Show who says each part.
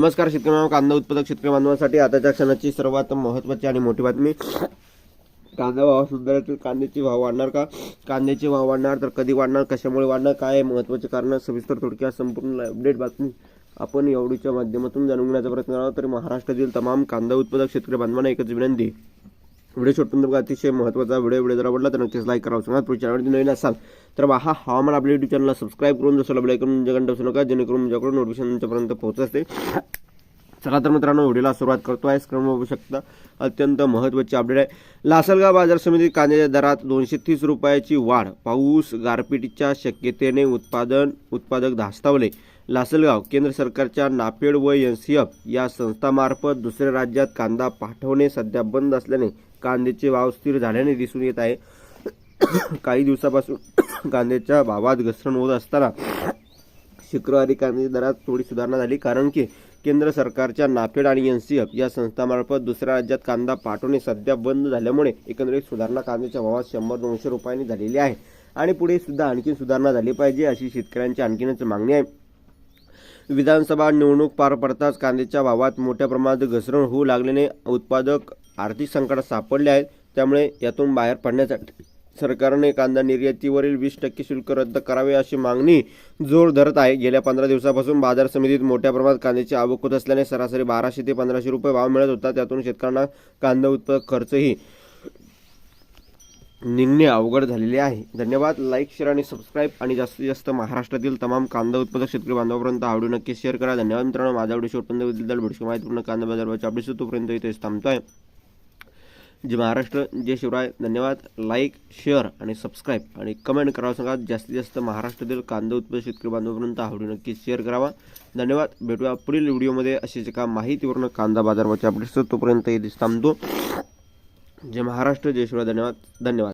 Speaker 1: नमस्कार शेतकरी कांदा उत्पादक शेतकरी बांधवांसाठी आताच्या क्षणाची सर्वात महत्त्वाची आणि मोठी बातमी. कांदा भाव सुधारतील कांद्याचे भाव वाढणार का? कांद्याचे भाव वाढणार तर कधी वाढणार? कशामुळे वाढणार? काय महत्त्वाचे महत्त्वाचे कारण? सविस्तर थोडक्यात संपूर्ण अपडेट बातमी आपण एवढीच्या माध्यमातून जाणून घेण्याचा प्रयत्न करावा तर महाराष्ट्रातील तमाम कांदा उत्पादक शेतकरी बांधवांना एकच विनंती. व्हिडिओ छोटून अतिशय महत्त्वाचा व्हिडिओ. व्हिडिओ जर आवडला तर नक्कीच लाईक करावं सांगा पुढच्या नवीन असाल तर हा हवामान आपल्या युट्यूब चॅनलला सबस्क्राईब करून जसं बेल ऐकून जगन ठेवू नका जेणेकरून माझ्याकडून नोटिफिकेशन तुमच्यापर्यंत पोहोचत असते. चला तर मित्रांनो व्हिडिओला सुरुवात करतो आहे स्क्रम बघू शकता. अत्यंत महत्त्वाची अपडेट आहे. लासलगाव बाजार समिती कांद्याच्या दरात दोनशे तीस रुपयाची वाढ. पाऊस गारपीटीच्या शक्यतेने उत्पादन उत्पादक धास्तावले. लासलगाव केंद्र सरकारच्या नापेड व एन सी एफ या संस्थामार्फत दुसऱ्या राज्यात कांदा पाठवणे सध्या बंद असल्याने कांद्याचे भाव स्थिर झाल्याने दिसून येत आहे. काही दिवसापासून कांद्याच्या भावात घसरण होत असताना शुक्रवारी कांद्याच्या दरात थोडी सुधारणा झाली. कारण की केंद्र सरकारच्या नाफेड आणि एन सी एफ या संस्थामार्फत दुसऱ्या राज्यात कांदा पाठवणे सध्या बंद झाल्यामुळे एकंदरीत सुधारणा कांद्याच्या भावात शंभर दोनशे रुपयांनी झालेली आहे. आणि पुढे सुद्धा आणखी सुधारणा झाली पाहिजे अशी शेतकऱ्यांची आणखीनच मागणी आहे. विधानसभा निवडणूक पार पडताच कांद्याच्या भावात मोठ्या प्रमाणात घसरण होऊ लागल्याने उत्पादक आर्थिक संकटात सापडले आहेत. त्यामुळे यातून बाहेर पडण्यासाठी सरकारने कांदा निर्यातीवरील वीस टक्के शुल्क रद्द करावे अशी मागणी जोर धरत आहे. गेल्या पंधरा दिवसापासून बाजार समितीत मोठ्या प्रमाणात कांद्याची आवक होत असल्याने सरासरी बाराशे ते पंधराशे रुपये भाव मिळत होता. त्यातून शेतकऱ्यांना कांदा उत्पादक खर्चही निघणे अवघड झालेले आहे. धन्यवाद. लाईक शेअर आणि सबस्क्राईब आणि जास्तीत जास्त महाराष्ट्रातील तमाम कांदा उत्पादक शेतकरी बांधवापर्यंत आवडू नक्की शेअर करा. धन्यवाद मित्रांनो. माझा आवडी शेवटपर्यंत बद्दल माहितीपूर्ण कांदा बाजारभावाची अपडेट तोपर्यंत इथेच थांबतोय. जे महाराष्ट्र जय शिवराय. धन्यवाद. लाईक शेअर आणि सबस्क्राईब आणि कमेंट करावं सांगा. जास्तीत जास्त महाराष्ट्रातील कांदा उत्पादक शेतकरी बांधवापर्यंत आवडी नक्की शेअर करावा. धन्यवाद. भेटूया पुढील व्हिडिओमध्ये. अशीच एका माहितीवरून कांदा बाजारभावाची अपडेट्स तोपर्यंत येथे थांबतो जय महाराष्ट्र जय शिवराय. धन्यवाद. धन्यवाद.